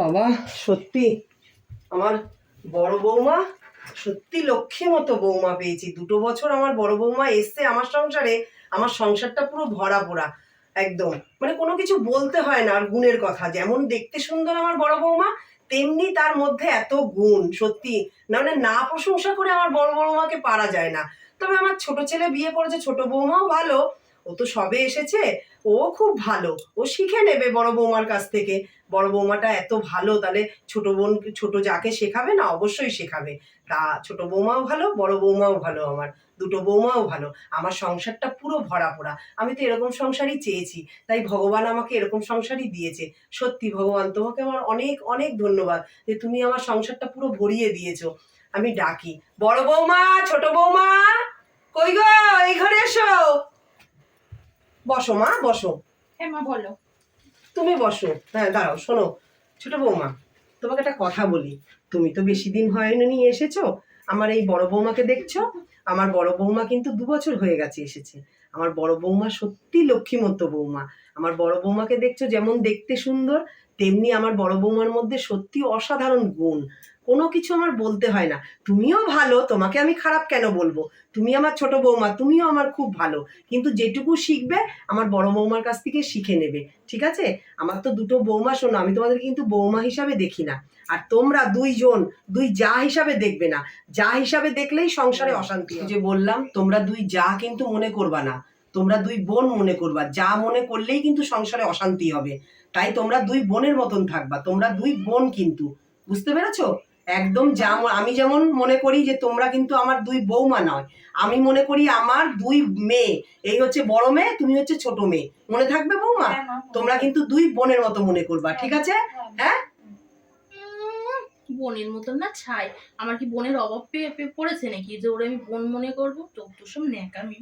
বাবা, সত্যি। আমার বড় বৌমা, সত্যি লক্ষ্মী মতো বৌমা পেয়েছি। দুটো বছর আমার বড় বৌমা এসছে আমার সংসারে, আমার সংসারটা পুরো ভরা পোড়া, একদম। মানে কোনো কিছু বলতে হয় না আর গুণের কথা। যেমন দেখতে সুন্দর আমার বড় বৌমা, তেমনি তার মধ্যে এত গুণ, সত্যি। না মানে না প্রশংসা করে আমার বড় বৌমাকে পারা যায় না। তবে আমার ছোট ছেলে বিয়ে করেছে, ছোট বৌমাও ভালো। ও তো সবে এসেছে, ও খুব ভালো। ও শিখে নেবে বড় বৌমার কাছ থেকে। বড় বৌমাটা এত ভালো, তাহলে ছোট বোন ছোট যাকে শেখাবে না, অবশ্যই শেখাবে। তা ছোট বৌমাও ভালো, বড় বৌমাও ভালো আমার, দুটো বৌমাও ভালো। আমার সংসারটা পুরো ভরা পোড়া আমি তো এরকম সংসারই চেয়েছি, তাই ভগবান আমাকে এরকম সংসারই দিয়েছে। সত্যি ভগবান, তোমাকে আমার অনেক অনেক ধন্যবাদ যে তুমি আমার সংসারটা পুরো ভরিয়ে দিয়েছ। আমি ডাকি, বড় বৌমা, ছোট বৌমা, কই গো? এই ঘরে এসো। বসো মা, বসো। হ্যাঁ মা, বলো। তুমি বসো। হ্যাঁ দাঁড়াও, শোনো, ছোট বৌমা, তোমাকে একটা কথা বলি। তুমি তো বেশি দিন হয়নি নিয়ে এসেছ। আমার এই বড় বৌমাকে দেখছ? আমার বড় বৌমা কিন্তু দু বছর হয়ে গেছে এসেছে। আমার বড় বৌমা সত্যি লক্ষ্মীমতো বৌমা। আমার বড় বৌমাকে দেখছ যেমন দেখতে সুন্দর, তেমনি আমার বড় বৌমার মধ্যে সত্যি অসাধারণ গুণ। কোনো কিছু আমার বলতে হয় না। তুমিও ভালো, তোমাকে আমি খারাপ কেন বলব? তুমি আমার ছোট বৌমা, তুমিও আমার খুব ভালো। কিন্তু যেটুকু শিখবে, আমার বড় বৌমার কাছ থেকে শিখে নেবে। ঠিক আছে? আমার তো দুটো বৌমা, শোনো, আমি তোমাদের কিন্তু বৌমা হিসাবে দেখি না। আর তোমরা দুইজন, দুই যা হিসাবে দেখবে না। যা হিসাবে দেখলেই সংসারে অশান্তি যে বললাম, তোমরা দুই যা কিন্তু মনে করবা না। তোমরা দুই বোন মনে করবা। যা মনে করলেই কিন্তু সংসারে অশান্তি হবে। তাই তোমরা দুই বোনের মতন থাকবা। তোমরা দুই বোন কিন্তু। বুঝতে পেরেছ? একদম যেমন আমি যেমন মনে করি যে তোমরা কিন্তু আমার দুই বৌমা নয়। আমি মনে করি আমার দুই মেয়ে। এই হচ্ছে বড় মেয়ে তুমি হচ্ছে ছোট মেয়ে। মনে থাকবে বৌমা? হ্যাঁ তোমরা কিন্তু দুই বোনের মতো মনে করবা ঠিক আছে? হ্যাঁ বোনের মতন না ছাই। আমার কি বোনের অভাব পেয়ে পেয়ে পড়েছে নাকি? যে ওরা আমি বোন মনে করব তো তো সব ন্যাকামি।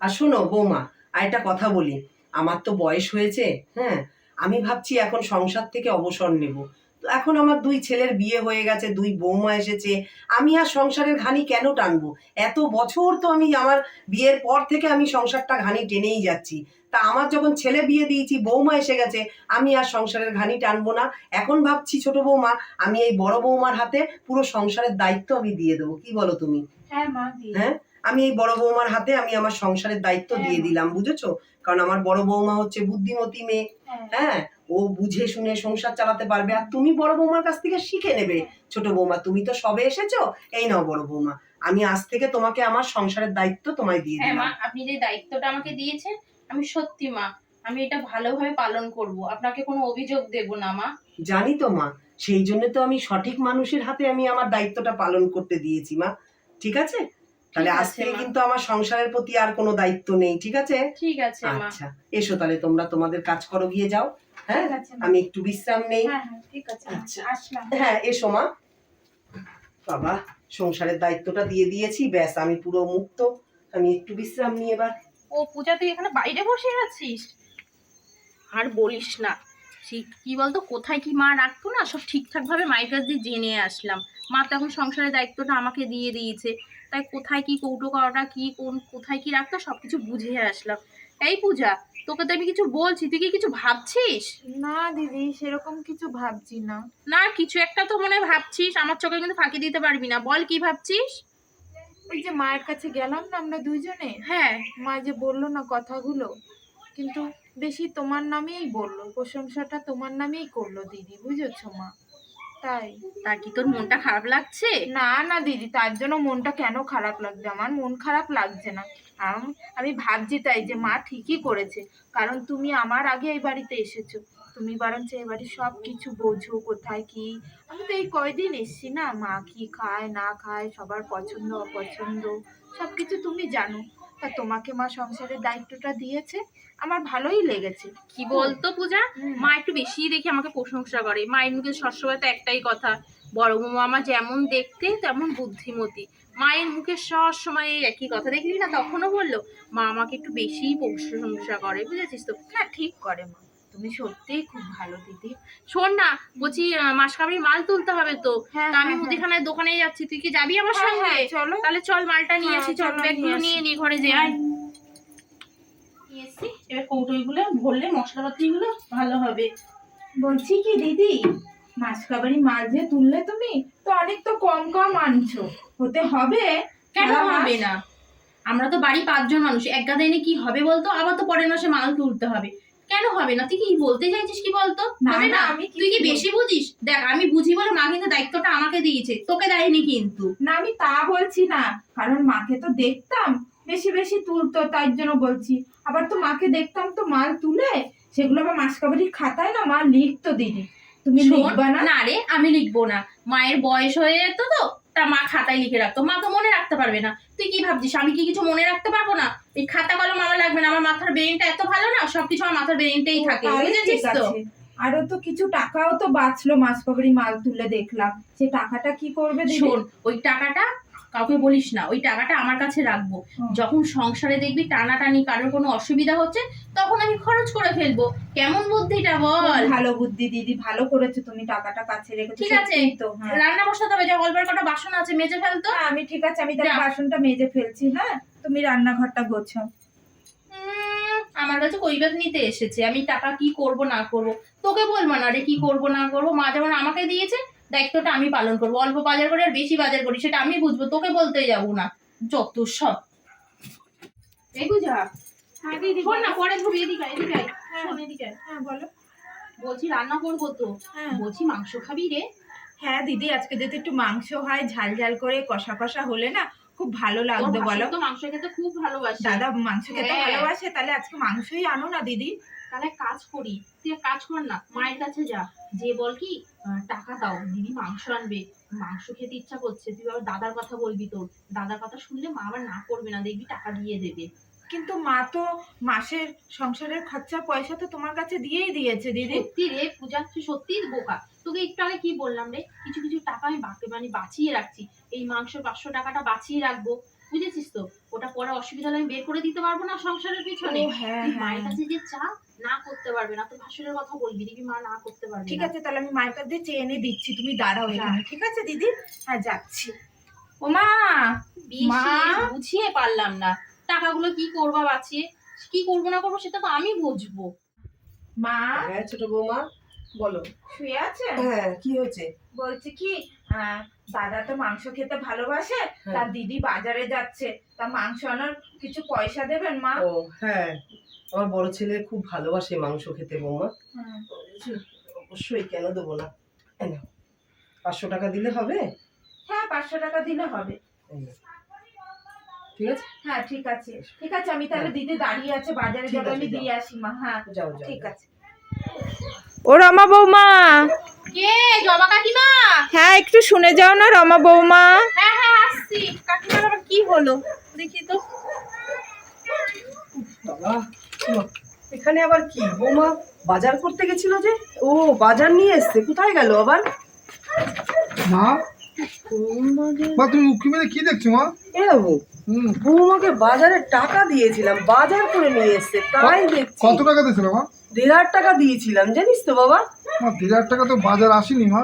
আর শোনো বৌমা আর একটা কথা বলি। আমার তো বয়স হয়েছে হ্যাঁ? আমি ভাবছি এখন সংসার থেকে অবসর নেব। এখন আমার দুই ছেলের বিয়ে হয়ে গেছে দুই বৌমা এসেছে। আমি আর সংসারের ঘানি কেন টানবো? এত বছর তো আমি আমার বিয়ের পর থেকে আমি সংসারটা ঘানি টেনেই যাচ্ছি। তা আমার যখন ছেলে বিয়ে দিয়েছি বৌমা এসে গেছে আমি আর সংসারের ঘানি টানবো না। এখন ভাবছি ছোট বৌমা আমি এই বড় বৌমার হাতে পুরো সংসারের দায়িত্ব আমি দিয়ে দেবো। কি বলো তুমি? হ্যাঁ মা হ্যাঁ? আমি এই বড় বৌমার হাতে আমি আমার সংসারের দায়িত্ব হ্যাঁ। দিয়ে দিলাম বুঝেছ? কারণ আমার বড় বৌমা হচ্ছে বুদ্ধিমতী মেয়ে। হ্যাঁ। হ্যাঁ? ও বুঝে শুনে সংসার চালাতে পারবে আর তুমি বড় বৌমার কাছ থেকে শিখে নেবে। ছোট বৌমা তুমি তো সবে এসেছ এই নাও বড় বৌমা। আমি আজ থেকে তোমাকে আমার সংসারের দায়িত্ব তোমায় দিয়ে হ্যাঁ মা দিলাম। আপনি যে দায়িত্বটা আমাকে দিয়েছেন আমি সত্যি মা আমি এটা ভালোভাবে পালন করব। আপনাকে কোনো অভিযোগ দেব না মা। জানি তো মা সেই জন্য তো আমি সঠিক মানুষের হাতে আমি আমার দায়িত্বটা পালন করতে দিয়েছি মা। ঠিক আছে? তাহলে আজ আছে, থেকে মা। কিন্তু আমার সংসারের প্রতি আর কোনো দায়িত্ব নেই ঠিক আছে? ঠিক আছে মা। আচ্ছা এসো তাহলে তোমরা তোমাদের কাজ করো গিয়ে যাও। হ্যাঁ? আমি একটু বিশ্রাম নেই। হ্যাঁ হ্যাঁ। আচ্ছা। হ্যাঁ এসো মা। বাবা সংসারের দায়িত্বটা দিয়ে দিয়েছি ব্যাস আমি পুরো মুক্ত। আমি একটু বিশ্রাম নিয়ে এবার। ও পূজা তুই এখানে বাইরে বসে আছিস? আর বলিস না। কি বলতো কোথায় কি মা রাখতো না সব ঠিকঠাক ভাবে মায়ের কাছ দিয়ে জেনে আসলাম। মা তো এখন সংসারের দায়িত্বটা আমাকে দিয়ে দিয়েছে। তাই কোথায় কি কৌটো করাটা কি কোন কোথায় কি রাখতো সবকিছু বুঝে আসলাম। এই পূজা তোকে তো আমি কিছু বলছি তুই কি কিছু ভাবছিস? না দিদি সেরকম কিছু ভাবছি না। না কিছু একটা তো মনে ভাবছিস আমার চোখে কিন্তু ফাঁকি দিতে পারবি না। বল কি ভাবছিস? ওই যে মায়ের কাছে গেলাম না আমরা দুইজনে? হ্যাঁ। মা যে বলল না কথাগুলো কিন্তু বেশি তোমার নামেই বলল প্রশংসাটা তোমার নামেই করল দিদি বুঝেছ মা? তাই। তা কি তোর মনটা খারাপ লাগছে? না না দিদি তার জন্য মনটা কেন খারাপ লাগবে? আমার মন খারাপ লাগছে না। আম- ভাবছি তাই যে মা ঠিকই করেছে। কারণ তুমি আমার আগে এই বাড়িতে এসেছ। তুমি বরঞ্চ এই বাড়ির সব কিছু বোঝো, কোথায় কি? আমি তো এই কয়দিন এসছি না? মা কি খায়, না খায়, সবার পছন্দ, অপছন্দ সব কিছু তুমি জানো। তা তোমাকে মা সংসারের দায়িত্বটা দিয়েছে। আমার ভালোই লেগেছে। কি বলতো পূজা? মা একটু বেশি দেখে আমাকে প্রশংসা করে। মায়ের মুখে সবসময় তো একটাই কথা। বড় বৌমা আমার যেমন দেখতে তেমন বুদ্ধিমতী। মায়ের মুখে সব সময় এই একই কথা। দেখলি না তখনও বলল মা আমাকে একটু বেশি প্রশংসা করে। বুঝেছিস তো? হ্যাঁ ঠিক করে মা। তুমি সত্যিই খুব ভালো দিদি। শোন না বলছি আহ, মাসকাবারির মাল তুলতে হবে তো। হ্যাঁ আমি হ্যাঁ, হ্যাঁ। মুদিখানায় দোকানে যাচ্ছি। তুই কি যাবি আমার সঙ্গে? চলো। তাহলে চল মালটা নিয়ে আসি চল ব্যাগগুলো নিয়ে। নিয়ে নি ঘরে যে আয়। এবার কৌটোইগুলো ভরলে মশলাপাতিগুলো ভালো হবে। বলছি কি দিদি মাসকাবারি মাল যে তুললে তুমি তো অনেক তো কম কম আনছো। হতে হবে? কেন হবে না? আমরা তো বাড়ি পাঁচজন মানুষ এক গাদা এনে কি হবে বলতো? আবার তো পরের মাসে মাল তুলতে হবে। কেন হবে না? তুই কি বলতে চাইছিস কি বলতো? না, হবে না, আমি তুই কি বেশি বুঝিস? দেখ আমি বুঝি বলে মা কিন্তু দায়িত্বটা আমাকে দিয়েছে। তোকে দেয়নি কিন্তু। না আমি তা বলছি না। কারণ মাকে তো দেখতাম। বেশি বেশি তুলতো তাই জন্য বলছি। আবার তো মাকে দেখতাম তো মাল তুলে। সেগুলো আবার মাসকাবারির খাতায় না মা লিখতো দিদি তুমি লিখবা না? না রে আমি লিখব না। মায়ের বয়স হয়ে যেত তো তা মা খাতায় লিখে রাখতো। মা তো মনে রাখতে পারবে না। তুই কি ভাবছিস? আমি কি কিছু মনে রাখতে পারব না? এই খাতা কলম আমার লাগবে না আমার মাথার ব্রেনটা এত ভালো না সবকিছু আমার মাথার ব্রেনটাই থাকে বুঝেছিস তো? আরও তো কিছু টাকাও তো বাঁচলো মাসকাবারি মাল তুলে দেখলাম। সে টাকাটা কি করবে শোন ওই টাকাটা কাউকে বলিস না ওই টাকাটা আমার কাছে রাখব। যখন সংসারে দেখবি টানাটানি কারোর কোনো অসুবিধা হচ্ছে তখন আমি খরচ করে ফেলব। কেমন বুদ্ধিটা বল? ভালো বুদ্ধি দিদি ভালো করেছ তুমি টাকাটা কাছে রেখেছো ঠিক আছে। হ্যাঁ। রান্না বসাতে হবে যে অল্পের কটা বাসন আছে মেজে ফেলতো হ্যাঁ, আমি ঠিক আছে আমি তাহলে বাসনটা মেজে ফেলছি হ্যাঁ তুমি রান্নাঘরটা উম, আমার কাছে কৈবাদ নিতে এসেছে আমি টাকা কি করব না করব তোকে বলব না রে কি করব না করব মা যেমন আমাকে দিয়েছে দায়িত্বটা আমি পালন করব। অল্প বাজার করি আর বেশি বাজার করি সেটা আমি বুঝব তোকে বলতে যাব না। যত সব। এই বুঝা শোন না পরে ধরবি এদিকে এদিকে। শোন এদিকে হ্যাঁ বলো। বলছি রান্না করব তো। বলছি মাংস খাবি রে। হ্যাঁ দিদি আজকে যদি একটু মাংস হয় ঝাল ঝাল করে কষা কষা হলে না খুব ভালো লাগবে বলো। তো মাংস খেতে খুব ভালোবাসে। দাদা মাংস খেতে হ্যাঁ। ভালোবাসে তাহলে আজকে মাংসই আনো না দিদি। তাহলে কাজ করি তুই কাজ কর না মায়ের কাছে যা যে বল কি টাকা দাও দিদি মাংস আনবে মাংস খেতে ইচ্ছা করছে তুই আবার দাদার কথা বলবি তোর দাদার কথা শুনলে মা আবার না করবে না দেখবি টাকা দিয়ে দেবে। কিন্তু মা তো মাসের সংসারের খরচা পয়সা তো তোমার কাছে দিয়েই দিয়েছে দিদি। সত্যি রে পূজা তুই সত্যি বোকা। তোকে একটু আগে কি বললাম রে কিছু কিছু টাকা আমি বাকি মানে বাঁচিয়ে রাখছি এই মাংস পাঁচশো টাকাটা বাঁচিয়ে রাখব বুঝেছিস তো? ওটা পরে অসুবিধা হলে আমি বের করে দিতে পারব না সংসারের পিছনে? হ্যাঁ তুই হ্যাঁ। মায়ের কাছে যে চা না করতে পারবে না তোর ভাসুরের কথা বলবি দেখবি মা না করতে পারবে ঠিক আছে তাহলে আমি মায়ের কাছে চেয়ে এনে দিচ্ছি তুমি দাঁড়াও এখানে ঠিক আছে দিদি? হ্যাঁ যাচ্ছি। ও মা! মা? বুঝিয়ে পারলাম না। টাকাগুলো কি করবা বাঁচিয়ে কি করব না করব সেটা তো আমি বুঝব। মা! হ্যাঁ ছোট বৌমা বলো। শুয়ে আছে? হ্যাঁ কি হয়েছে? বলছি কি দাদা তো মাংস খেতে ভালোবাসে হ্যাঁ। তার দিদি বাজারে যাচ্ছে তা মাংস আনার কিছু পয়সা দেবেন মা? ও হ্যাঁ। আমার বড় ছেলে খুব ভালোবাসে মাংস খেতে বৌমা। হুম। অবশ্যই কেন দেবো না? পাঁচশো টাকা দিলে হবে? হ্যাঁ পাঁচশো টাকা দিলে হবে। ঠিক আছে? হ্যাঁ ঠিক আছে। ঠিক আছে আমি তাহলে দিদি দাঁড়িয়ে আছে বাজারে যাব আমি দিয়ে আসি মা। হ্যাঁ যাও যাও ঠিক আছে। ও রমা বৌমা। কে? জবা কাকিমা? হ্যাঁ একটু শুনে যাও না রমা বৌমা। হ্যাঁ হ্যাঁ আসছি। কাকিমার আবার কি হলো? দেখি তো। বাবা। এখানে আবার কি? বৌমা বাজার করতে গেছিল যে? ও বাজার নিয়ে এসছে। কোথায় গেল আবার? মা? মা তুমি উকি মেরে কি দেখছ মা? এ বাবু হুম। বৌমাকে বাজারে টাকা দিয়েছিলাম বাজার করে নিয়ে এসছে তাই দেখছি। কত টাকা দিয়েছিল মা? দেড় হাজার টাকা দিয়েছিলাম জানিস তো বাবা। মা দেড় হাজার টাকা তো বাজার আসেনি মা।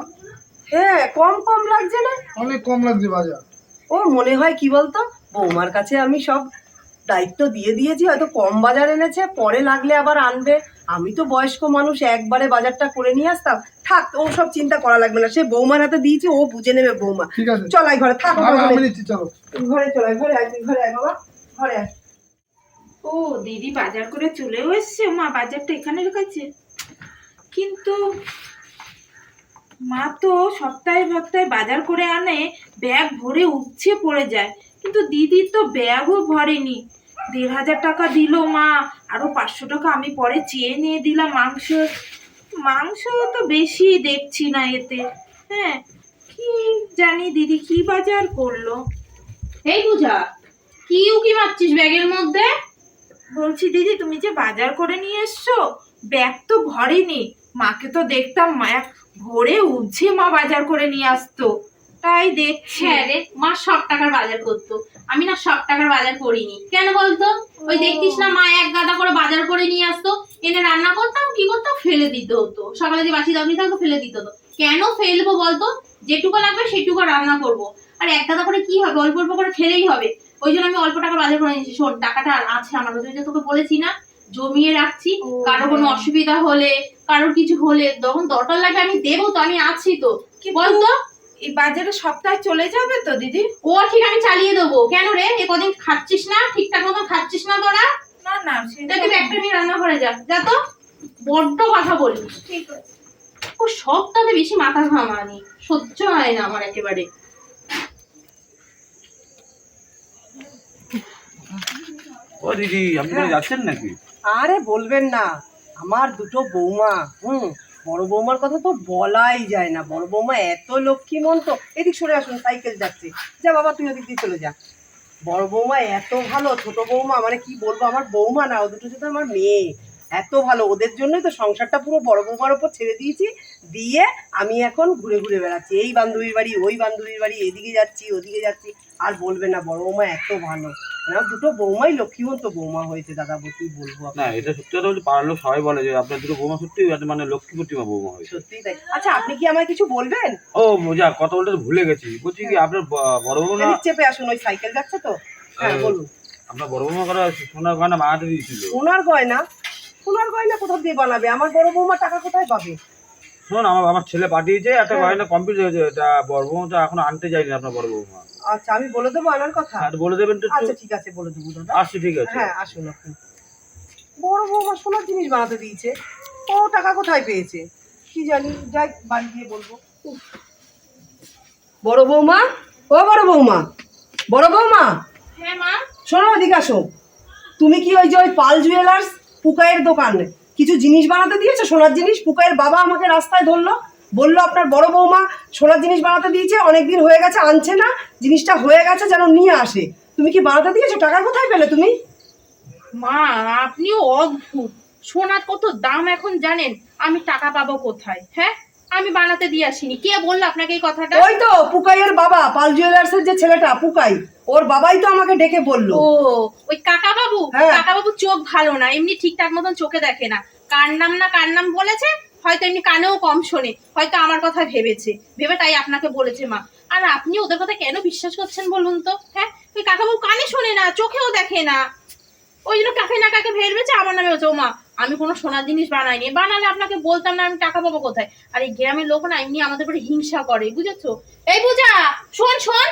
হ্যাঁ কম কম লাগছে না? অনেক কম লাগছে বাজার। ও মনে হয় কি বলতো? বৌমার কাছে আমি সব দায়িত্ব দিয়ে দিয়েছি হয়তো কম বাজার এনেছে পরে লাগলে আবার আনবে। আমি তো বয়স্ক মানুষ একবারে বাজারটা করে নিয়ে আসতাম। থাক ও সব চিন্তা করা লাগবে না। সে বৌমার হাতে দিয়েছে ও বুঝে নেবে বৌমা। ঠিক চলাই ঘরে থাক ঘরে। চলাই ঘরে আয় ঘরে আয় বাবা। ঘরে আয়। ও দিদি বাজার করে চলেও এসছে। মা বাজারটা এখানে রেখেছে। কিন্তু মা তো সপ্তাহে সপ্তাহে বাজার করে আনে ব্যাগ ভরে উপচে পড়ে যায়। কিন্তু দিদির তো ব্যাগও ভরেনি। দেড় হাজার টাকা দিল মা। আরও পাঁচশো টাকা আমি পরে চেয়ে নিয়ে দিলাম মাংস। মাংস তো বেশি দেখছি না এতে। হ্যাঁ কি জানি দিদি কি বাজার করল? এই পূজা কি উকি মারছিস ব্যাগের মধ্যে? বলছি দিদি তুমি যে বাজার করে নিয়ে এসছো ব্যাগ তো ভরেনি মাকে তো দেখতাম মা এক ভরে উঠছে মা বাজার করে নিয়ে আসতো। তাই দেখছি। হ্যাঁ রে মা সব টাকার বাজার করতো। আমি না সব টাকার বাজার করিনি। কেন বলতো? ওই। দেখতিস না মা এক গাদা করে বাজার করে নিয়ে আসতো এনে রান্না করতাম কি করতাম? ফেলে দিতে হতো। সকালে যে বাসি দাবি থাকতো ফেলে দিতে হতো। কেন ফেলব বলতো? যেটুকু লাগবে সেটুকু রান্না করব। আর এক গাদা করে কি হবে? অল্প অল্প করে ফেলেই হবে। ওই জন্য আমি অল্প টাকা বাজার করে নিয়েছি। শোন টাকাটা আর আছে আমার কাছে। তোকে বলেছি না জমিয়ে রাখছি। কারও কোনো। অসুবিধা হলে কারোর কিছু হলে তখন দরকার লাগে আমি দেবো তো আমি আছি তো। কি বলতো? এই বাজারে সপ্তাহে চলে যাবে তো দিদি? ও ঠিক আমি চালিয়ে দেবো। কেন রে? এ কদিন খাচ্ছিস না? ঠিকঠাক মতো খাচ্ছিস না তোরা? না না সেটা একটা নিয়ে রান্না করে যা। যা তো বড্ড কথা বলিস। ঠিক আছে। ও সবটাতে বেশি মাথা ঘামানি। সহ্য হয় না আমার একেবারে। ও দিদি আপনি যাচ্ছেন নাকি? আরে বলবেন না। আমার দুটো বৌমা হুম। বড় বৌমার কথা তো বলাই যায় না। বড় বৌমা এত লক্ষ্মী মন তো এদিক সরে আসুন, সাইকেল যাচ্ছে। যা বাবা, তুই ওদিক দিয়ে চলে যা। বড় বৌমা এত ভালো, ছোট বৌমা মানে কি বলব, আমার বৌমা না ও দুটো সাথে আমার মেয়ে। এত ভালো, ওদের জন্যই তো সংসারটা পুরো বড় বৌমার ওপর ছেড়ে দিয়েছি, দিয়ে আমি এখন ঘুরে ঘুরে বেড়াচ্ছি। এই বান্ধবীর বাড়ি, ওই বান্ধবীর বাড়ি, এদিকে যাচ্ছি, ওদিকে যাচ্ছি। আর বলবে না, বড় বৌমা এত ভালো। আমার দুটো বৌমাই লক্ষ্মীমন্ত বৌমা হয়েছে দাদা কি বলব? না এটা সত্যি কথা বলছি পাড়ার লোক সবাই বলে যে আপনার দুটো বৌমা সত্যি মানে লক্ষ্মী প্রতিমা বৌমা হয়েছে। সত্যিই তাই। আচ্ছা আপনি কি আমায় কিছু বলবেন? ও যা কথা বলতে ভুলে গেছি। বলছি কি আপনার বড় বৌমা চেপে আসুন ওই সাইকেল যাচ্ছে তো। হ্যাঁ বলুন। আপনার বড় বৌমা করা সোনার গয়না বানাতে দিয়েছিল। সোনার গয়না? সোনার গয়না কোথাও দিয়ে বানাবে? আমার বড় বৌমা টাকা কোথায় পাবে? শোন আমার আমার ছেলে পাঠিয়েছে একটা হ্যাঁ। গয়না কমপ্লিট হয়েছে এটা বড় বৌমাটা এখন আনতে যায়নি আপনার বড় বৌমা আচ্ছা আমি বলে দেবো আনার কথা? আর বলে দেবেন তো আচ্ছা ঠিক আছে বলে দেবো দাদা। আসছি ঠিক আছে। হ্যাঁ আসুন আপনি। বড় বৌমা সোনার জিনিস বানাতে দিয়েছে। ও টাকা কোথায় পেয়েছে? কি জানি যাই বাড়ি গিয়ে বলব। বড় বৌমা ও বড় বৌমা বড় বৌমা হ্যাঁ মা। শোনো এদিকে আসো। তুমি কি ওই যে ওই পাল জুয়েলার্স পুকাইয়ের দোকান? কিছু জিনিস বানাতে দিয়েছে? সোনার জিনিস? পুকাইয়ের বাবা আমাকে রাস্তায় ধরলো, বলল, আপনার বড় বৌমা সোনার জিনিস বানাতে দিয়েছে, অনেকদিন হয়ে গেছে, আনছে না, জিনিসটা হয়ে গেছে যেন নিয়ে আসে। তুমি কি বানাতে দিয়েছ? টাকা কোথায় পেলে তুমি? মা, আপনিও অদ্ভুত। সোনার কত দাম এখন জানেন? আমি টাকা পাবো কোথায় হ্যাঁ? আমি বানাতে দিয়ে আসিনি। কে বলল আপনাকে এই কথাটা? ওই তো পুকাইয়ের বাবা পাল জুয়েলার্সের যে ছেলেটা পুকাই। ওর বাবাই তো আমাকে ডেকে বলল। ও ওই কাকা বাবু হ্যাঁ। কাকা বাবু চোখ ভালো না এমনি ঠিকঠাক মতন চোখে দেখে না। কার নাম না কার নাম বলেছে? হয়তো এমনি কানেও কম শোনে হয়তো আমার কথা ভেবেছে। ভেবে তাই আপনাকে বলেছে মা। আর আপনি ওদের কথা কেন বিশ্বাস করছেন বলুন তো? হ্যাঁ? ওই কাকা বাবু কানে শোনে না চোখেও দেখে না। ওই জন্য কাকে না কাকে ভেবেছে আমার নামে হচ্ছে ও মা। আমি কোনো সোনার জিনিস বানাইনি। বানালে আপনাকে বলতাম না আমি টাকা পাবো কোথায়। আর এই গ্রামের লোক না এমনি আমাদের উপরে হিংসা করে বুঝেছ? এই বুঝা শোন শোন।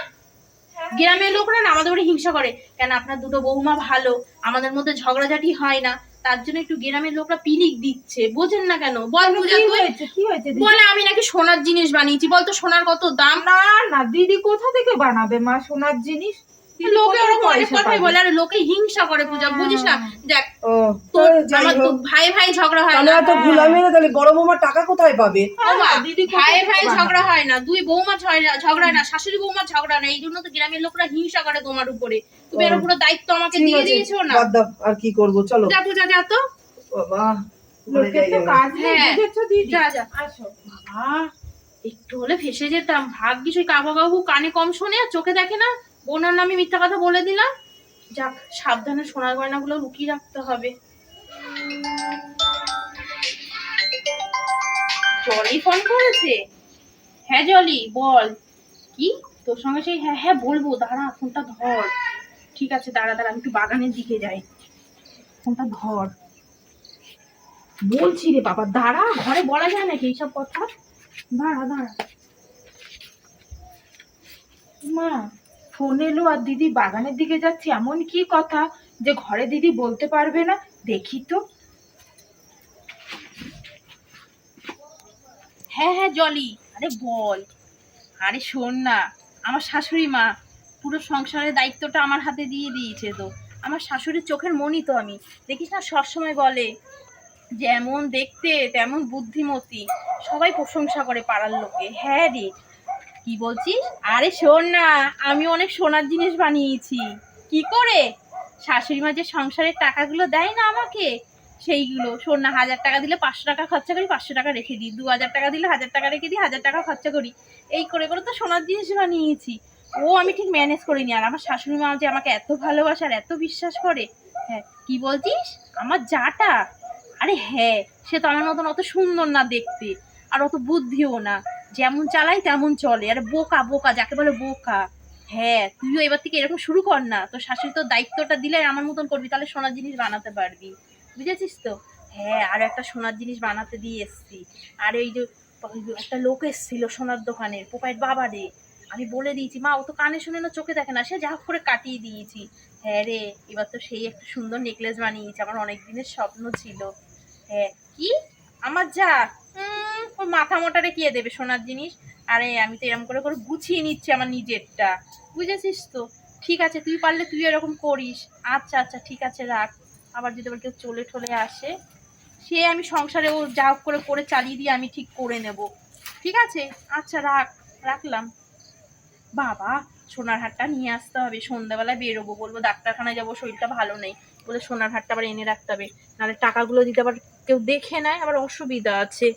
গ্রামের লোকরা না আমাদের উপরে হিংসা করে। কেন আপনার দুটো বৌমা ভালো আমাদের মধ্যে ঝগড়াঝাটি হয় না। তার জন্য একটু গ্রামের লোকরা পিনিক দিচ্ছে বোঝেন না কেন? বল পূজা তুই বলে আমি নাকি সোনার জিনিস বানিয়েছি বলতো সোনার কত দাম? না না দিদি কোথা থেকে বানাবে মা সোনার জিনিস? লোকে ওরকম অনেক কথাই বলে আর লোকে হিংসা করে পূজা বুঝিস না? দেখ তোর আমার তো ভাই ভাই ঝগড়া হয় না। এত ভুলামি না তাহলে বড় বৌমা টাকা কোথায় পাবে? হ্যাঁ, দিদি ভাই ভাই ঝগড়া হয় না দুই বৌমা ঝগড়া- ঝগড়া হয় না শাশুড়ি বৌমা ঝগড়া না এই জন্য তো গ্রামের লোকরা হিংসা করে তোমার উপরে। তুমি এর পুরো দায়িত্ব আমাকে দিয়ে দিয়েছ না। বাদ দাও আর কি করব চলো। যা পূজা যা তো। বাবা ঘরে তো কাজ নেই হ্যাঁ। বুঝেছ দিদি? যা, যা। আসো বাবা একটু হলে ফেসে যেতাম ভাগ্যিস ওই কাকা কাকু কানে কম শোনে আর চোখে দেখে না? বোনার নামে মিথ্যা কথা বলে দিলাম। যাক, সাবধানে সোনার গয়নাগুলো লুকিয়ে রাখতে হবে। জলি ফোন করেছে? হ্যাঁ জলি, বল। কি? তোর সঙ্গে সেই হ্যাঁ হ্যাঁ বলব। দাঁড়া, ফোনটা ধর। ঠিক আছে, দাঁড়া দাঁড়া, আমি একটু বাগানের দিকে যাই। ফোনটা ধর। বলছি রে বাবা, দাঁড়া, ঘরে বলা যায় নাকি এইসব কথা? দাঁড়া দাঁড়া। মা ফোন এলো আর দিদি বাগানের দিকে যাচ্ছে। এমন কি কথা যে ঘরে দিদি বলতে পারবে না? দেখি তো। হ্যাঁ হ্যাঁ জলি। আরে বল। আরে শোন না, আমার শাশুড়ি মা পুরো সংসারের দায়িত্বটা আমার হাতে দিয়ে দিয়েছে তো। আমার শাশুড়ির চোখের মনি তো আমি। দেখিস না, সবসময় বলে যেমন দেখতে তেমন বুদ্ধিমতী। সবাই প্রশংসা করে পাড়ার লোকে। হ্যাঁ রে কি বলছিস? আরে শোন না, আমি অনেক সোনার জিনিস বানিয়েছি। কি করে? শাশুড়ি মা যে সংসারের টাকাগুলো দেয় না আমাকে, সেইগুলো। শোন না, হাজার টাকা দিলে পাঁচশো টাকা খরচা করি, পাঁচশো টাকা রেখে দিই। দু হাজার টাকা দিলে হাজার টাকা রেখে দিই, হাজার টাকা খরচা করি। এই করে করে তো সোনার জিনিস বানিয়েছি। ও আমি ঠিক ম্যানেজ করিনি। আর আমার শাশুড়ি মা যে আমাকে এত ভালোবাসে আর এত বিশ্বাস করে হ্যাঁ কি বলছিস? আমার যাটা আরে হ্যাঁ সে তো আমার মতন অত সুন্দর না দেখতে। আর অত বুদ্ধিও না। যেমন চালাই তেমন চলে। আর বোকা বোকা, যাকে বলে বোকা। হ্যাঁ তুইও এবার থেকে এরকম শুরু কর না। তোর শাশুড়ি তোর দায়িত্বটা দিলে আমার মতন করবি, তাহলে সোনার জিনিস বানাতে পারবি। বুঝেছিস তো? হ্যাঁ আর একটা সোনার জিনিস বানাতে দিয়ে এসছি। আর এই যে, একটা লোক এসেছিল সোনার দোকানের পোপাইট বাবা রে। আমি বলে দিয়েছি, মা, ও তো কানে শুনে না, চোখে দেখে না। সে যা করে কাটিয়ে দিয়েছি। হ্যাঁ রে, এবার তো সেই একটা সুন্দর নেকলেস বানিয়েছি। আমার অনেক দিনের স্বপ্ন ছিল। হ্যাঁ কি? আমার যা মাথা মোটা রেখে দেবে সোনার জিনিস? আরে, আমি তো এরকম করে করে গুছিয়ে নিচ্ছি আমার নিজেরটা। বুঝেছিস তো? ঠিক আছে, তুই পারলে তুই এরকম করিস। আচ্ছা আচ্ছা ঠিক আছে, রাখ। আবার যদি আবার কেউ চলে ঠলে আসে, সে আমি সংসারে ও যা করে করে চালিয়ে দিয়ে আমি ঠিক করে নেব। ঠিক আছে? আচ্ছা রাখ। রাখলাম। বাবা, সোনার হারটা নিয়ে আসতে হবে। সন্ধ্যাবেলায় বেরোবো, বলব ডাক্তারখানায় যাব, শরীরটা ভালো নেই। বলে সোনার হারটা আবার এনে রাখতে হবে। নাহলে টাকাগুলো দিতে আবার কেউ দেখে নেয়, আবার অসুবিধা আছে।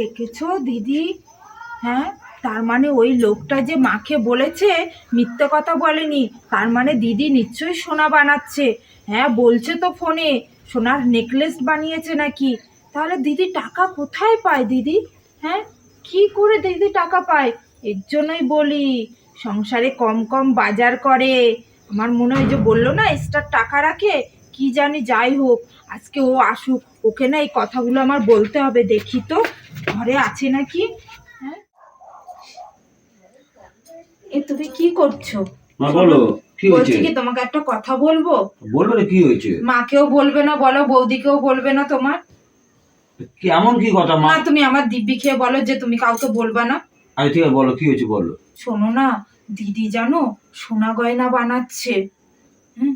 দেখেছ, দিদি? হ্যাঁ তার মানে ওই লোকটা যে মাকে বলেছে, মিথ্যে কথা বলেনি, তার মানে দিদি নিশ্চয়ই সোনা বানাচ্ছে। হ্যাঁ বলছে তো ফোনে, সোনার নেকলেস বানিয়েছে নাকি? তাহলে দিদি টাকা কোথায় পায় দিদি? হ্যাঁ কি করে দিদি টাকা পায়? এর জন্যই বলি, সংসারে কম কম বাজার করে। আমার মনে হয় যে বলল না এক্সট্রা টাকা রাখে? কি জানি, যাই হোক, আজকে ও আসুক। ওকে না এই কথাগুলো আমার বলতে হবে, দেখি তো। ঘরে আছে নাকি? হ্যাঁ? এ তুমি কি করছ? মা বলো কি হয়েছে? বলছি কি তোমাকে একটা কথা বলব? বলবে রে, কি হয়েছে? মাকেও বলবে না বলো বৌদিকেও বলবে না তোমার? কি এমন কি কথা মা? তুমি আমার দিব্যি খেয়ে বলো যে তুমি কাউকে বলবা না। আরে ঠিক আছে বলো কি হয়েছে বলো। শোনো না দিদি জানো সোনা গয়না বানাচ্ছে। হুম?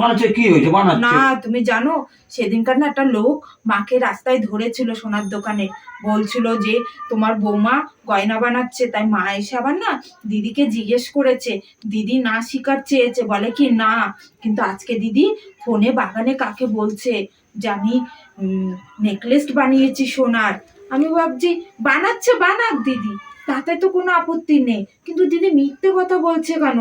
বানাচ্ছে কি হয়েছে? না তুমি জানো সেদিনকার না একটা লোক মাকে রাস্তায় ধরেছিল সোনার দোকানে। বলছিল যে তোমার বৌমা গয়না বানাচ্ছে তাই মা এসে আবার না দিদিকে জিজ্ঞেস করেছে। দিদি না স্বীকার চেয়েছে। বলে কি না কিন্তু আজকে দিদি ফোনে বাগানে কাকে বলছে যে আমি নেকলেস বানিয়েছি সোনার? আমি ভাবছি বানাচ্ছে বানাক দিদি তাতে তো কোনো আপত্তি নেই। কিন্তু দিদি মিথ্যে কথা বলছে কেন?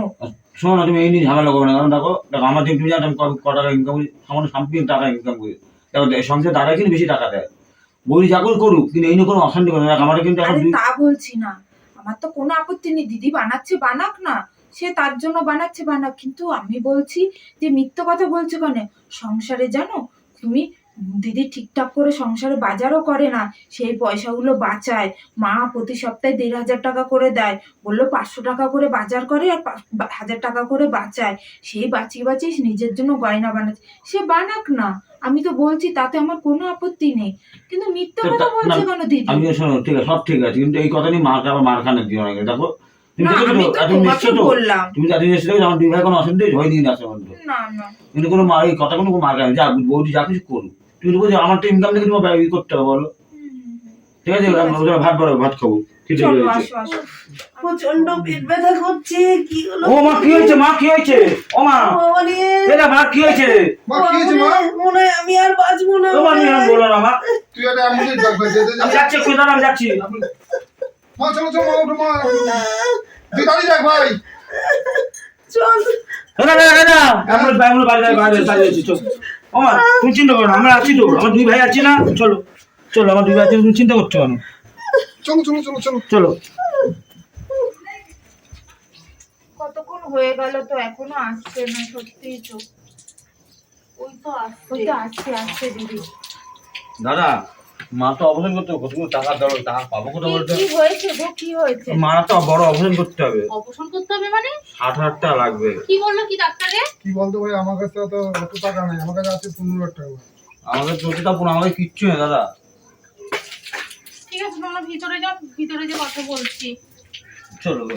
শোনো না তুমি এই নিয়ে ঝামেলা করবে না। কারণ দেখো দেখো আমার যে তুমি জানো আমি ক- টাকা ইনকাম করি সামান্য সামথিং টাকা ইনকাম করি। দেখো সংসার দাঁড়ায় কিন্তু বেশি টাকা দেয়। বলি যা করে করুক কিন্তু এই নিয়ে কোনো অশান্তি করে না। আমার কিন্তু এখন তা বলছি না। আমার তো কোনো আপত্তি নেই। দিদি বানাচ্ছে বানাক না। সে তার জন্য বানাচ্ছে বানাক। কিন্তু আমি বলছি যে মিথ্যে কথা বলছে কেন? সংসারে জানো তুমি দিদি ঠিকঠাক করে সংসারে বাজারও করে না সেই পয়সাগুলো বাঁচায়। মা প্রতি সপ্তাহে দেড় হাজার টাকা করে দেয়। বলল পাঁচশো টাকা করে বাজার করে আর হাজার টাকা করে বাঁচায়। সেই বাঁচিয়ে বাঁচিয়ে নিজের জন্য গয়না বানাচ্ছে। সে বানাক না। আমি তো বলছি তাতে আমার কোনো আপত্তি নেই। কিন্তু মিথ্যা কথা বলছে কেন দিদি? আমি শোনো ঠিক আছে সব ঠিক আছে। কিন্তু এই কথা নিয়ে মার আবার মার খানে দিও না দেখো তুমি আমার দুই ভাই কোনো অসুবিধা হয় নিয়ে না না। কিন্তু কোনো মার এই কথা কোনো মার যা বৌদি যা কিছু করুক। তুমি তো বলছো আমার তো ইনকাম থেকে তোমার ব্যয় করতে হবে বলো ঠিক আছে। ভাত বাড়াবো ভাত খাব ঠিক চলো আছে আসো আসো প্রচণ্ড পেট ব্যথা করছে কি হলো ও মা কি হয়েছে মা কি হয়েছে ও মা এটা মা কি হয়েছে মা কি হয়েছে মা মনে আমি আর বাঁচবো না তোমার নিয়ে আমি বলো না মা তুই অ্যাম্বুলেন্স ডাক ভাই যেতে আমি যাচ্ছি দাঁড়া, আমি যাচ্ছি মা চলো চলো মা ওঠো মা তুই দাঁড়িয়ে যাক ভাই চল না না না আমরা ব্যাঙ্গালোর বাড়ি যাই বাইরে বাড়ি যাচ্ছি চল ও মা তুমি চিন্তা করো আমরা আছি তো আমার দুই ভাই আছি না চলো চলো আমার দুই ভাই আছে তুমি চিন্তা করছ কেন? চলো চলো চলো চলো। চলো। কতক্ষণ হয়ে গেল তো এখনও আসছে না সত্যিই তো। ওই তো ওই তো আসছে আসছে দিদি। দাদা মা তো অবদান করতে হবে কতগুলো টাকা দেওয়া টাকা পাবো কোথাও বলতে? কি হয়েছে গো কি হয়েছে? মা তো বড় অবদান করতে হবে। অপারেশন করতে হবে মানে? ষাট হাজার টাকা লাগবে। কি বলল কি ডাক্তারে? কি বলতো ভাই আমার কাছে তো অত টাকা নেই আমার কাছে আছে পনেরো লাখ টাকা। আমাদের তা পুরো আমাদের কিচ্ছু নেই দাদা। ঠিক আছে তোমরা ভিতরে যাও ভিতরে যে কথা বলছি। চলো গো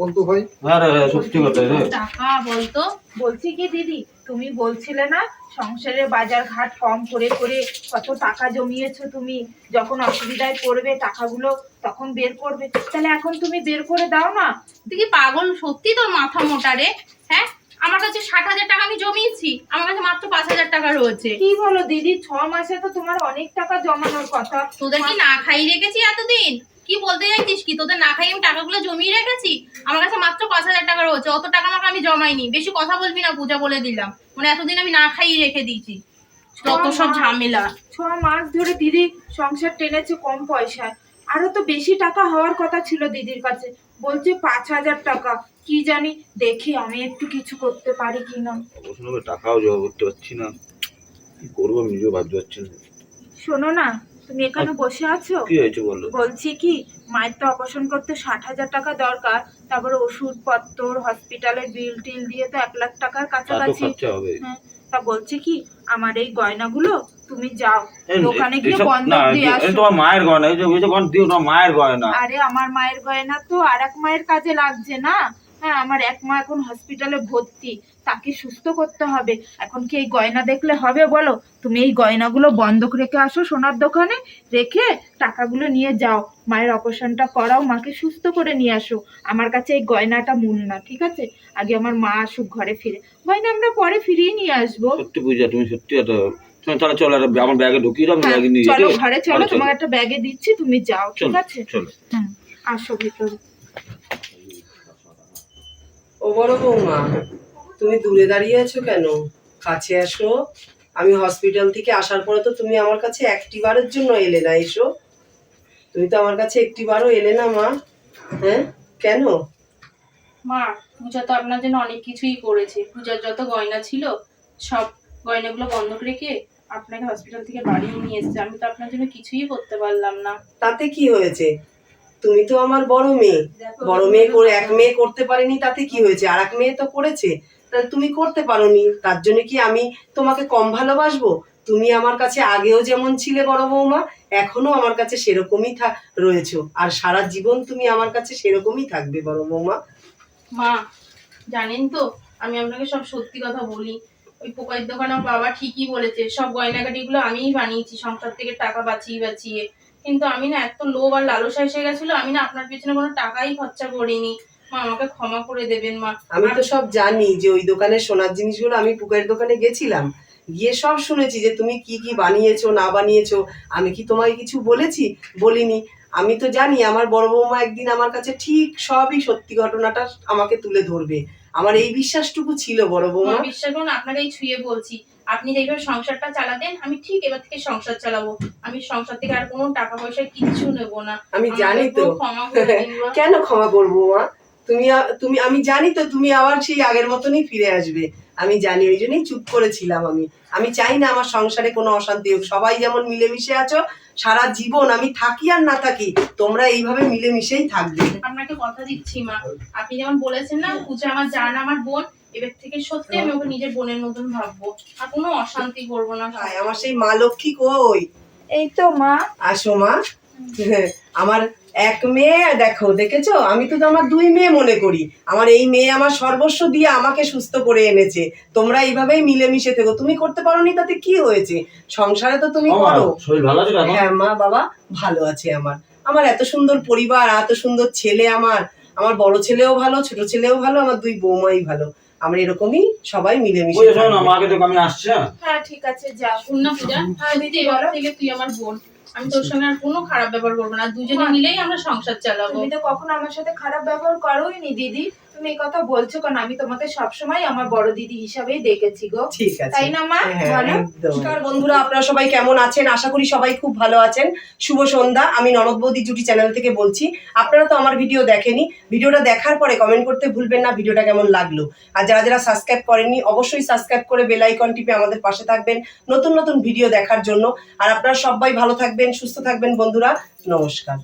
বলতো ভাই? হ্যাঁ সত্যি কথা রে টাকা বলতো। বলছি কি দিদি তুমি বলছিলে না সংসারের বাজার ঘাট কম করে করে কত টাকা জমিয়েছো তুমি? যখন অসুবিধায় পড়বে টাকাগুলো তখন বের করবে। তাহলে এখন তুমি বের করে দাও না। তুই কি পাগল? সত্যি তোর মাথা মোটা রে হ্যাঁ? আমার কাছে ষাট হাজার টাকা আমি জমিয়েছি আমার কাছে মাত্র পাঁচ হাজার টাকা রয়েছে। কি বলো দিদি ছ মাসে তো তোমার অনেক টাকা জমানোর কথা। তোদের কি না খাইয়ে রেখেছি এতদিন? কি বলতে চাইছিস কি? তোদের না খাইয়ে আমি টাকাগুলো জমিয়ে রেখেছি? আমার কাছে মাত্র পাঁচ হাজার টাকা রয়েছে। অত টাকা আমাকে আমি জমাইনি। বেশি কথা বলবি না পূজা বলে দিলাম। মানে এতদিন আমি না খাইয়ে রেখে দিয়েছি। যত সব ঝামেলা। ছ মাস ধরে দিদি সংসার টেনেছে কম পয়সায়। আরও তো বেশি টাকা হওয়ার কথা ছিল দিদির কাছে। বলছে পাঁচ হাজার টাকা। কি জানি দেখি আমি একটু কিছু করতে পারি কিনা। টাকাও জোগাড় করতে পারছি না। কি করব আমি নিজেও ভাবতে পারছি না। শোনো না তুমি এখানে বসে আছো? কি হয়েছে বলো? বলছি কি মায়ের তো অপারেশন করতে ষাট হাজার টাকা দরকার তারপরে ওষুধপত্র হসপিটালের বিল টিল দিয়ে তো এক লাখ টাকার কাছাকাছি। হবে হ্যাঁ, তা বলছি কি আমার এই গয়নাগুলো তুমি যাও দোকানে গিয়ে বন্ধক দিয়ে আসো। তোমার মায়ের গয়না এই যে গয়না দিও তোমার মায়ের গয়না। আরে আমার মায়ের গয়না তো আরেক মায়ের কাজে লাগছে না। হ্যাঁ আমার এক মা এখন হসপিটালে ভর্তি তাকে সুস্থ করতে হবে। এখন কি এই গয়না দেখলে হবে বলো? তুমি এই গয়নাগুলো বন্ধক রেখে আসো সোনার দোকানে রেখে টাকাগুলো নিয়ে যাও। মায়ের অপারেশনটা করাও মাকে সুস্থ করে নিয়ে আসো। আমার কাছে এই গয়নাটা মূল না ঠিক আছে? আগে আমার মা আসুক ঘরে ফিরে। গয়না আমরা পরে ফিরিয়ে নিয়ে আসব। সত্যি পূজা তুমি সত্যি তাহলে চলো আমার ব্যাগে ঢুকিয়ে দাও ব্যাগে নিয়ে চলো ঘরে চলো তোমাকে একটা ব্যাগে দিচ্ছি তুমি যাও ঠিক আছে? চলো। আসো ভিতরে। ও বড় বৌমা তুমি দূরে দাঁড়িয়ে আছো কেন? কাছে আসো। আমি হসপিটাল থেকে আসার পরে তো তুমি আমার কাছে একটি বারের জন্য এলে না এসো। তুমি তো আমার কাছে একটি বারও এলে না মা। হ্যাঁ? কেন? মা পূজা তো আপনার জন্য অনেক কিছুই করেছে। পূজার যত গয়না ছিল সব গয়নাগুলো বন্ধক রেখে আপনাকে হসপিটাল থেকে বাড়ি নিয়ে এসেছে। আমি তো আপনার জন্য কিছুই করতে পারলাম না। তাতে কি হয়েছে? তুমি তো আমার বড় মেয়ে। বড় মেয়ে করে এক মেয়ে করতে পারেনি তাতে কি হয়েছে? আর এক মেয়ে তো করেছে। তাহলে তুমি করতে পারোনি। তার জন্য কি আমি তোমাকে কম ভালোবাসবো? তুমি আমার কাছে আগেও যেমন ছিলে বড় বৌমা এখনও আমার কাছে সেরকমই রয়েছো। আর সারা জীবন তুমি আমার কাছে সেরকমই থাকবে বড় বৌমা। মা জানেন তো আমি আপনাকে সব সত্যি কথা বলি। ওই পোকাইয়ের দোকানে বাবা ঠিকই বলেছে সব গয়নাগাটিগুলো আমিই বানিয়েছি সংসার থেকে টাকা বাঁচিয়ে বাঁচিয়ে। কিন্তু আমি না এত লোভ আর লালসা এসে গেছিল আমি না আপনার পেছনে কোনো টাকাই খরচা করিনি। মা আমাকে ক্ষমা করে দেবেন মা। আমি তো সব জানি যে ওই দোকানের সোনার জিনিসগুলো আমি পুকুরের দোকানে গেছিলাম। গিয়ে সব শুনেছি যে তুমি কি কি বানিয়েছো না বানিয়েছো। আমি কি তোমায় কিছু বলেছি? বলিনি। আমি তো জানি আমার বড় বৌমা একদিন আমার কাছে ঠিক সবই সত্যি ঘটনাটা আমাকে তুলে ধরবে। আমার এই বিশ্বাসটুকু ছিল বড় বৌমা। বিশ্বাস করুন আপনাকেই ছুঁয়ে বলছি। আপনি যেভাবে সংসারটা চালাতেন আমি ঠিক এবার থেকে সংসার চালাবো। আমি সংসার থেকে আর কোনো টাকা পয়সা কিচ্ছু নেব না। আমি জানি তো। কেন ক্ষমা করব মা? তুমি তুমি আমি জানি তো তুমি আবার সেই আগের মতনই ফিরে আসবে। আমি জানি ওই জন্যই চুপ করেছিলাম আমি। আমি চাই না আমার সংসারে কোনো অশান্তি হোক। সবাই যেমন মিলেমিশে আছো সারা জীবন আমি থাকি আর না থাকি তোমরা এইভাবে মিলেমিশেই থাকবে। আপনাকে কথা দিচ্ছি মা। আপনি যেমন বলেছেন না পূজা আমার জান আমার বোন এবার থেকে সত্যি আমি ওকে নিজের বোনের মতন ভাববো। আর কোনো অশান্তি করব না। হায়, আমার সেই মা লক্ষ্মী কই? এই তো মা। আসো মা। আমার এক মেয়ে দেখো দেখেছ? আমি তো আমার দুই মেয়ে মনে করি। আমার এই মেয়ে আমার সর্বস্ব দিয়ে আমাকে সুস্থ করে এনেছে। তোমরা এইভাবেই মিলেমিশে থেকো। তুমি করতে পারোনি তাতে কি হয়েছে? সংসারে তো তুমি করো। হ্যাঁ মা বাবা ভালো আছে আমার। আমার এত সুন্দর পরিবার এত সুন্দর ছেলে আমার। আমার বড় ছেলেও ভালো ছোট ছেলেও ভালো আমার দুই বৌমাই ভালো। আমরা এরকমই সবাই মিলে মিশে শোনো না মাকে তো আমি আসছি হ্যাঁ? হ্যাঁ ঠিক আছে যা। শুন না পূজা। তুই দিদি এবার থেকে তুই আমার বোন। আমি তোর সঙ্গে আর কোনো খারাপ ব্যবহার করব না। দুজনে মিলেই আমরা সংসার চালাবো। তুমি তো কখনো আমার সাথে খারাপ ব্যবহার করোই নি দিদি। তুমি এই কথা বলছো কেন আমি তোমাকে সবসময় আমার বড় দিদি হিসাবেই দেখেছি গো। ঠিক আছে। তাই না মা? হ্যাঁ। নমস্কার বন্ধুরা আপনারা সবাই কেমন আছেন? আশা করি সবাই খুব ভালো আছেন। শুভ সন্ধ্যা। আমি ননদ বৌদি জুটি চ্যানেল থেকে বলছি আপনারা তো আমার ভিডিও দেখেনি। ভিডিওটা দেখার পরে কমেন্ট করতে ভুলবেন না ভিডিওটা কেমন লাগল। আর যারা যারা সাবস্ক্রাইব করেননি অবশ্যই সাবস্ক্রাইব করে বেল আইকন টিপে আমাদের পাশে থাকবেন নতুন নতুন ভিডিও দেখার জন্য। আর আপনারা সবাই ভালো থাকবেন সুস্থ থাকবেন বন্ধুরা। নমস্কার।